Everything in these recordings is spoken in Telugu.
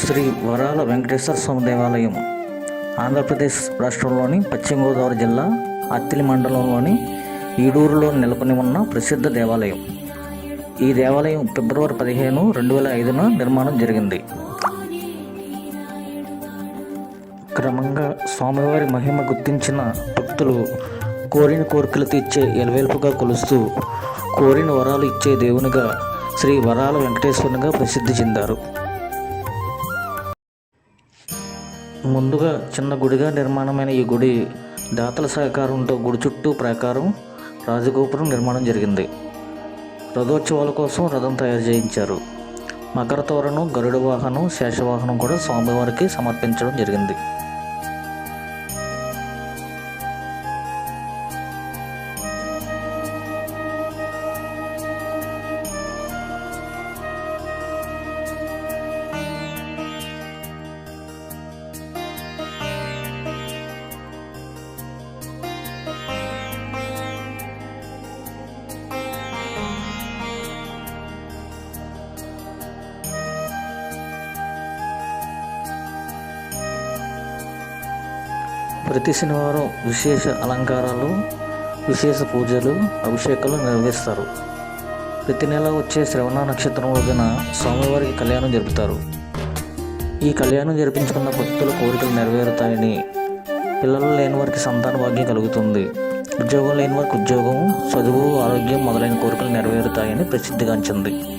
శ్రీ వరాల వెంకటేశ్వర స్వామి దేవాలయం ఆంధ్రప్రదేశ్ రాష్ట్రంలోని పశ్చిమ గోదావరి జిల్లా అత్తిలి మండలంలోని ఈడూరులో నెలకొని ఉన్న ప్రసిద్ధ దేవాలయం. ఈ దేవాలయం ఫిబ్రవరి పదిహేను రెండు వేల ఐదున నిర్మాణం జరిగింది. క్రమంగా స్వామివారి మహిమ గుర్తించిన భక్తులు కోరిన కోరికలు తీర్చే ఎలవేల్పుగా కొలుస్తూ కోరిన వరాలు ఇచ్చే దేవునిగా శ్రీ వరాల వెంకటేశ్వరునిగా ప్రసిద్ధి చెందారు. ముందుగా చిన్న గుడిగా నిర్మాణమైన ఈ గుడి దాతల సహకారంతో గుడి చుట్టూ ప్రాకారం రాజగోపురం నిర్మాణం జరిగింది. రథోత్సవాల కోసం రథం తయారు చేయించారు. మకర తోరణం గరుడ వాహనం శేషవాహనం కూడా స్వామివారికి సమర్పించడం జరిగింది. ప్రతి శనివారం విశేష అలంకారాలు విశేష పూజలు అభిషేకాలు నిర్వహిస్తారు. ప్రతి నెల వచ్చే శ్రవణ నక్షత్రం రోజున స్వామివారికి కళ్యాణం జరుపుతారు. ఈ కళ్యాణం జరిపించుకున్న భక్తుల కోరికలు నెరవేరుతాయని పిల్లలు లేని వారికి సంతాన భాగ్యం కలుగుతుంది. ఉద్యోగం లేని వారికి ఉద్యోగం చదువు ఆరోగ్యం మొదలైన కోరికలు నెరవేరుతాయని ప్రసిద్ధిగాంచింది.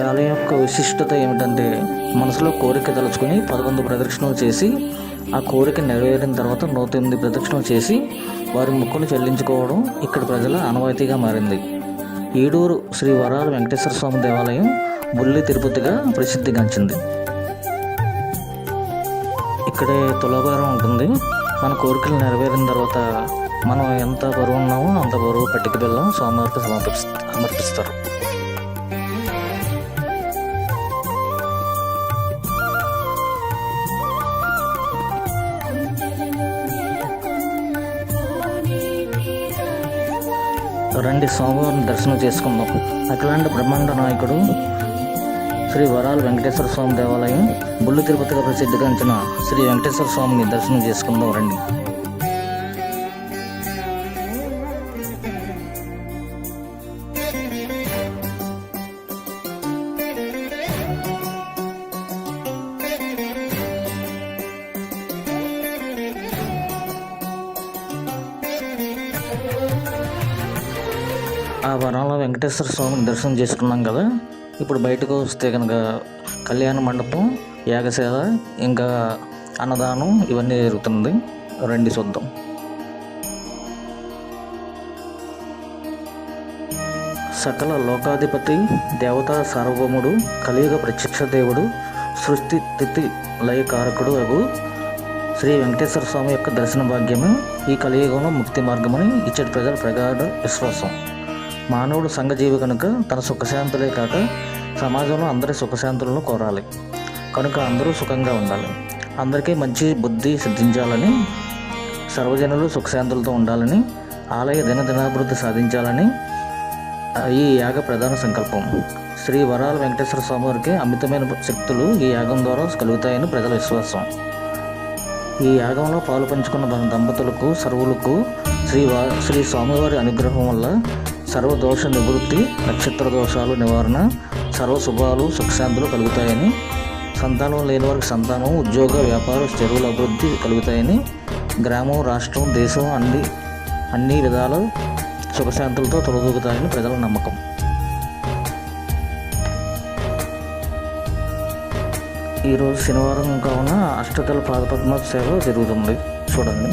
ఆలయం యొక్క విశిష్టత ఏమిటంటే మనసులో కోరిక తలుచుకుని పదకొండు ప్రదక్షిణలు చేసి ఆ కోరిక నెరవేరిన తర్వాత నూట ఎనిమిది ప్రదక్షిణలు చేసి వారి మొక్కులు చెల్లించుకోవడం ఇక్కడ ప్రజల ఆనవాయితీగా మారింది. ఈడూరు శ్రీ వరాల వెంకటేశ్వర స్వామి దేవాలయం బుల్లి తిరుపతిగా ప్రసిద్ధిగాంచింది ఇక్కడే తులాభారం ఉంటుంది. మన కోరికలు నెరవేరిన తర్వాత మనం ఎంత బరువు ఉన్నామో అంత బరువు పట్టిక బెల్లం స్వామివారికి సమర్పిస్ సమర్పిస్తారు. రండి స్వామివారిని దర్శనం చేసుకుందాం. అఖిలాండ బ్రహ్మాండ నాయకుడు శ్రీ వరాల వెంకటేశ్వర స్వామి దేవాలయం బుల్లు తిరుపతిగా ప్రసిద్ధిగాంచిన శ్రీ వెంకటేశ్వర స్వామిని దర్శనం చేసుకుందాం రండి. వెంకటేశ్వర స్వామిని దర్శనం చేసుకున్నాం కదా. ఇప్పుడు బయటకు వస్తే కనుక కళ్యాణ మండపం యాగసేవ ఇంకా అన్నదానం ఇవన్నీ జరుగుతుంది రండి చూద్దాం. సకల లోకాధిపతి దేవతా సార్వభౌముడు కలియుగ ప్రత్యక్ష దేవుడు సృష్టి తిథి లయకారకుడు అగు శ్రీ వెంకటేశ్వర స్వామి యొక్క దర్శన భాగ్యము ఈ కలియుగంలో ముక్తి మార్గమని ఇచ్చటి ప్రజల ప్రగాఢ విశ్వాసం. మానవుడు సంఘజీవి కనుక తన సుఖశాంతులే కాక సమాజంలో అందరి సుఖశాంతులను కోరాలి. కనుక అందరూ సుఖంగా ఉండాలి. అందరికీ మంచి బుద్ధి సిద్ధించాలని సర్వజనులు సుఖశాంతులతో ఉండాలని ఆలయ దినదినాభివృద్ధి సాధించాలని ఈ యాగ ప్రధాన సంకల్పం. శ్రీ వరాల వెంకటేశ్వర స్వామి వారికి అమితమైన శక్తులు ఈ యాగం ద్వారా కలుగుతాయని ప్రజల విశ్వాసం. ఈ యాగంలో పాలు పంచుకున్న దంపతులకు సర్వులకు శ్రీ వా శ్రీ స్వామివారి అనుగ్రహం వల్ల సర్వదోష నివృత్తి నక్షత్ర దోషాలు నివారణ సర్వ శుభాలు సుఖశాంతులు కలుగుతాయని సంతానం లేని వారికి సంతానం ఉద్యోగ వ్యాపార చెరువుల అభివృద్ధి కలుగుతాయని గ్రామం రాష్ట్రం దేశం అన్ని అన్ని విధాల సుఖశాంతులతో తొలదూగుతాయని ప్రజల నమ్మకం. ఈరోజు శనివారం కావున అష్టదళ పాదపద్మ సేవ జరుగుతుంది. చూడండి.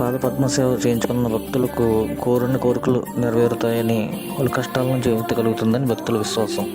పాద పద్మ సేవ చేయించుకున్న భక్తులకు కోరిన కోరికలు నెరవేరుతాయని వాళ్ళ కష్టాల నుంచి విముక్తి కలుగుతుందని భక్తుల విశ్వాసం.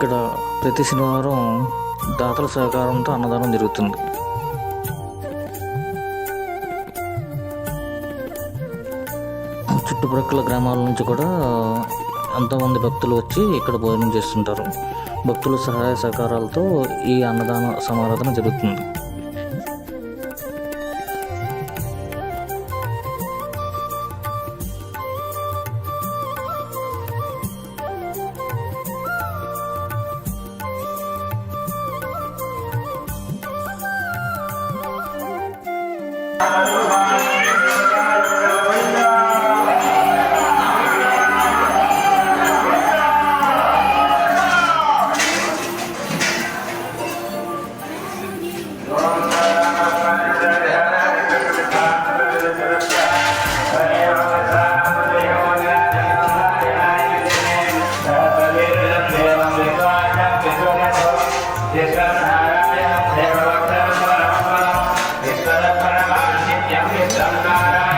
ఇక్కడ ప్రతి శనివారం దాతల సహకారంతో అన్నదానం జరుగుతుంది. చుట్టుప్రక్కల గ్రామాల నుంచి కూడా ఎంతోమంది భక్తులు వచ్చి ఇక్కడ భోజనం చేస్తుంటారు. భక్తుల సహాయ సహకారాలతో ఈ అన్నదాన సమారాధన జరుగుతుంది. Santa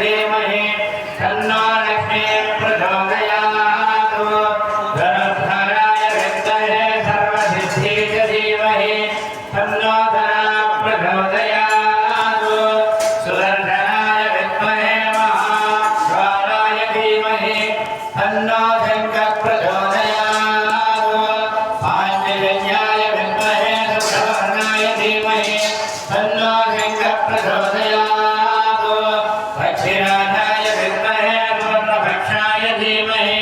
धीमहि दक्षिणाधाय विद्महे सुवर्णभक्षाय धीमहि।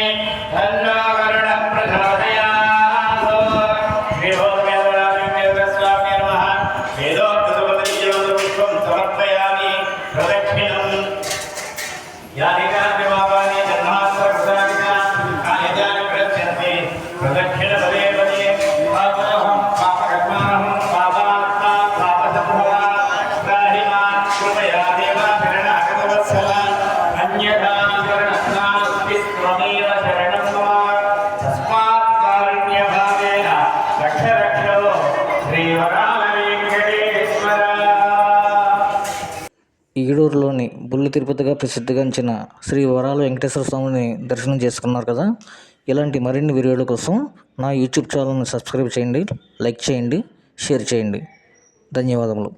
తిరుపతిలోని బుల్లు తిరుపతిగా ప్రసిద్ధిగాంచిన శ్రీ వరాల వెంకటేశ్వర స్వామిని దర్శనం చేసుకున్నారు కదా? ఇలాంటి మరిన్ని వీడియోల కోసం నా యూట్యూబ్ ఛానల్ని సబ్స్క్రైబ్ చేయండి లైక్ చేయండి షేర్ చేయండి. ధన్యవాదములు.